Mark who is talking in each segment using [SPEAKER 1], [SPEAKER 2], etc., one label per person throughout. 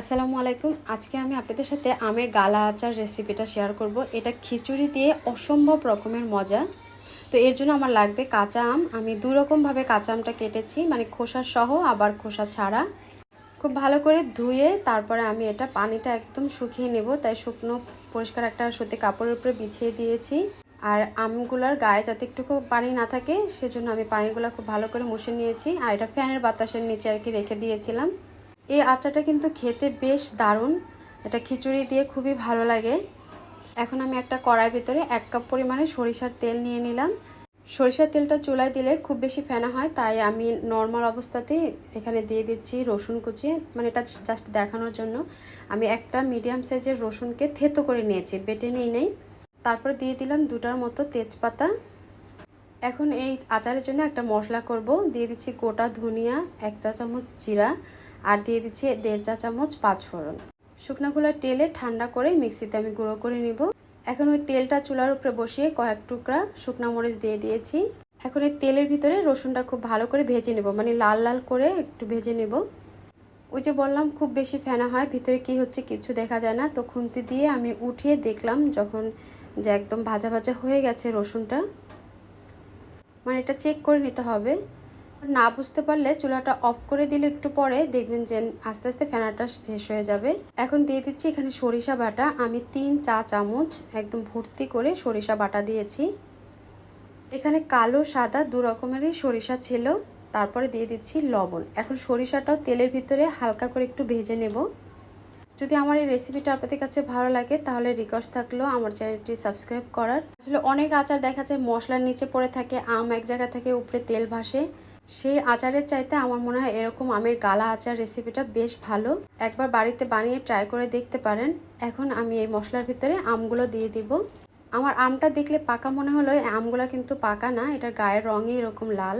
[SPEAKER 1] আসসালামু আলাইকুম। আজকে আমি আপনাদের সাথে আমের গালা আচার রেসিপিটা শেয়ার করব। এটা খিচুড়ি দিয়ে অসম্ভব রকমের মজা। তো এর জন্য আমার লাগবে কাঁচা আম। আমি দু রকমভাবে কাঁচা আমটা কেটেছি মানে খোসা সহ, আবার খোসা ছাড়া। খুব ভালো করে ধুয়ে তারপরে আমি এটা পানিটা একদম শুকিয়ে নেব। তাই শুকনো, পরিষ্কার একটা সুতি কাপড়ের উপরে বিছিয়ে দিয়েছি। আর আমগুলার গায়ে যাতে একটুকু পানি না থাকে, সেজন্য আমি পানিগুলো খুব ভালো করে মুছে নিয়েছি। আর এটা ফ্যানের বাতাসের নিচে আর কি রেখে দিয়েছিলাম। এই আচারটা কিন্তু খেতে বেশ দারুণ। এটা খিচুড়ি দিয়ে খুবই ভালো লাগে। এখন আমি একটা কড়াই ভিতরে এক কাপ পরিমাণে সরিষার তেল নিয়ে নিলাম। সরিষার তেলটা চুলায় দিলে খুব বেশি ফেনা হয়, তাই আমি নর্মাল অবস্থাতে এখানে দিয়ে দিচ্ছি রসুন কুচি মানে এটা জাস্ট দেখানোর জন্য। আমি একটা মিডিয়াম সাইজের রসুনকে থেতো করে নিয়েছি, বেটে নিই নেই। তারপর দিয়ে দিলাম দুটার মতো তেজপাতা। এখন এই আচারের জন্য একটা মশলা করব। দিয়ে দিচ্ছি গোটা ধনিয়া, এক চা চামচ জিরা। আর দিয়ে দিচ্ছি দেড় চা চামচ পাঁচফোড়ন শুকনোগুলো টেলে ঠান্ডা করে মিক্সিতে আমি গুঁড়ো করে নিব। এখন ওই তেলটা চুলার উপরে বসিয়ে কয়েক টুকরা শুকনো মরিচ দিয়ে দিয়েছি। এখন এই তেলের ভিতরে রসুনটা খুব ভালো করে ভেজে নেব মানে লাল লাল করে একটু ভেজে নেব। ওই যে বললাম, খুব বেশি ফেনা হয়, ভিতরে কি হচ্ছে কিছু দেখা যায় না। তো খুন্তি দিয়ে আমি উঠিয়ে দেখলাম যখন যে একদম ভাজা ভাজা হয়ে গেছে রসুনটা। মানে এটা চেক করে নিতে হবে। না বুঝতে পারলে চুলাটা অফ করে দিলে একটু পরে দেখবেন যে আস্তে আস্তে ফেনাটা শেষ হয়ে যাবে। এখন দিয়ে দিচ্ছি এখানে সরিষা বাটা। আমি তিন চা চামচ একদম ভর্তি করে সরিষা বাটা দিয়েছি। এখানে কালো, সাদা দু রকমেরই সরিষা ছিল। তারপরে দিয়ে দিচ্ছি লবণ। এখন সরিষাটাও তেলের ভিতরে হালকা করে একটু ভেজে নেব। যদি আমার এই রেসিপিটা আপনাদের কাছে ভালো লাগে, তাহলে রিকোয়েস্ট থাকল আমার চ্যানেলটি সাবস্ক্রাইব করার। আসলে অনেক আচার দেখা যায় মশলার নিচে পড়ে থাকে, আম এক জায়গা থেকে উপরে তেল ভাসে। সেই আচারের চাইতে আমার মনে হয় এরকম আমের গালা আচার রেসিপিটা বেশ ভালো। একবার বাড়িতে বানিয়ে ট্রাই করে দেখতে পারেন। এখন আমি এই মশলার ভিতরে আমগুলো দিয়ে দিব। আমার আমটা দেখলে পাকা মনে হলো আমগুলো কিন্তু পাকা না, এটার গায়ের রঙই এরকম লাল।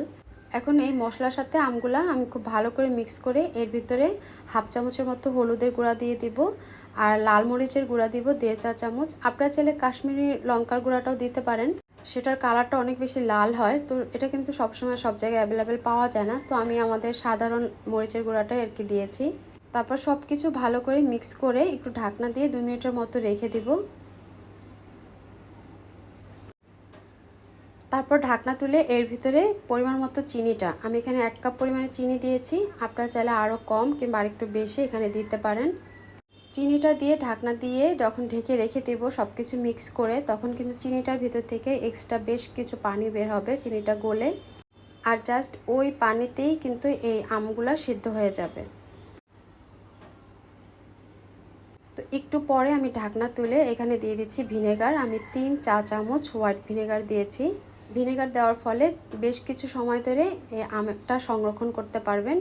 [SPEAKER 1] এখন এই মশলার সাথে আমগুলা আমি খুব ভালো করে মিক্স করে এর ভিতরে হাফ চামচের মতো হলুদের গুঁড়া দিয়ে দিব আর লাল মরিচের গুঁড়া দিব দেড় চা চামচ। আপনারা চাইলে কাশ্মীরি লঙ্কার গুঁড়াটাও দিতে পারেন। সেটার কালারটা অনেক বেশি লাল হয়। তো এটা কিন্তু সবসময় সব জায়গায় অ্যাভেলেবেল পাওয়া যায় না। তো আমি আমাদের সাধারণ মরিচের গুঁড়াটাই আর কি দিয়েছি। তারপর সব কিছু ভালো করে মিক্স করে একটু ঢাকনা দিয়ে দু মিনিটের মতো রেখে দিব। তারপর ঢাকনা তুলে এর ভিতরে পরিমাণ মতো চিনিটা, আমি এখানে এক কাপ পরিমাণে চিনি দিয়েছি। আপনারা চাইলে আরও কম কিংবা আরেকটু বেশি এখানে দিতে পারেন। চিনিটা দিয়ে ঢাকনা দিয়ে যখন ঢেকে রেখে দেবো সব কিছু মিক্স করে, তখন কিন্তু চিনিটার ভিতর থেকে এক্সট্রা বেশ কিছু পানি বের হবে, চিনিটা গলে। আর জাস্ট ওই পানিতেই কিন্তু এই আমগুলা সিদ্ধ হয়ে যাবে। তো একটু পরে আমি ঢাকনা তুলে এখানে দিয়ে দিচ্ছি ভিনেগার। আমি তিন চা চামচ হোয়াইট ভিনেগার দিয়েছি। ভিনেগার দেওয়ার ফলে বেশ কিছু সময় ধরে এই আমটা সংরক্ষণ করতে পারবেন।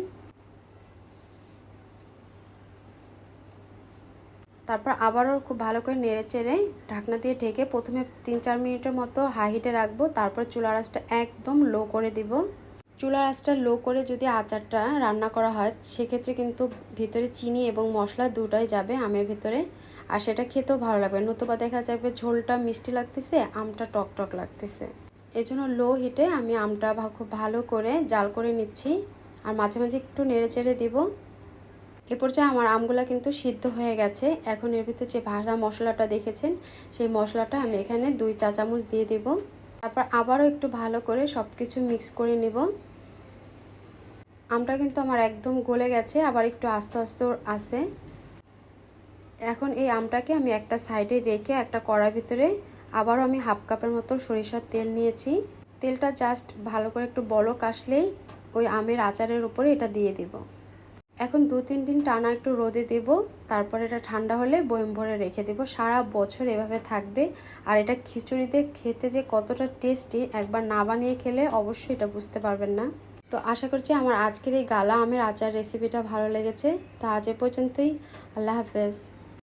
[SPEAKER 1] তারপর আবারও খুব ভালো করে নেড়ে চেড়ে ঢাকনা দিয়ে ঢেকে প্রথমে তিন চার মিনিটের মতো হাই হিটে রাখব। তারপর চুলার আঁচটা একদম লো করে দিব। চুলার আঁচটা লো করে যদি আচারটা রান্না করা হয়, সেক্ষেত্রে কিন্তু ভিতরে চিনি এবং মশলা দুটাই যাবে আমের ভিতরে। আর সেটা খেতেও ভালো লাগবে। নতুবা দেখা যাবে ঝোলটা মিষ্টি লাগতেছে, আমটা টক টক লাগতেছে। এই জন্য লো হিটে আমি আমটা খুব ভালো করে জাল করে নিচ্ছি। আর মাঝে মাঝে একটু নেড়ে চেড়ে দিব। এ পর্যায়ে আমার আমগুলো কিন্তু সিদ্ধ হয়ে গেছে। এখন এর ভিতরে যে ভাজা মশলাটা দেখেছেন, সেই মশলাটা আমি এখানে দুই চা চামচ দিয়ে দেব। তারপর আবারও একটু ভালো করে সব কিছু মিক্স করে নেব। আমটা কিন্তু আমার একদম গলে গেছে, আবার একটু আস্তে আস্তে আছে। এখন এই আমটাকে আমি একটা সাইডে রেখে একটা কড়ার ভিতরে আবারও আমি হাফ কাপের মতো সরিষার তেল নিয়েছি। তেলটা জাস্ট ভালো করে একটু বলক আসলেই ওই আমের আচারের উপরে এটা দিয়ে দিব। এখন দু, তিন দিন টানা একটু রোদে দেব, তারপর এটা ঠান্ডা হলে বয়ম ভরে রেখে দেব। সারা বছর এভাবে থাকবে। আর এটা খিচুড়িতে খেতে যে কতটা টেস্টি একবার না বানিয়ে খেলে অবশ্যই এটা বুঝতে পারবেন না। তো আশা করছি আমার আজকের এই গালা আমের আচার রেসিপিটা ভালো লেগেছে। তা আজ এ পর্যন্তই। আল্লাহ হাফেজ।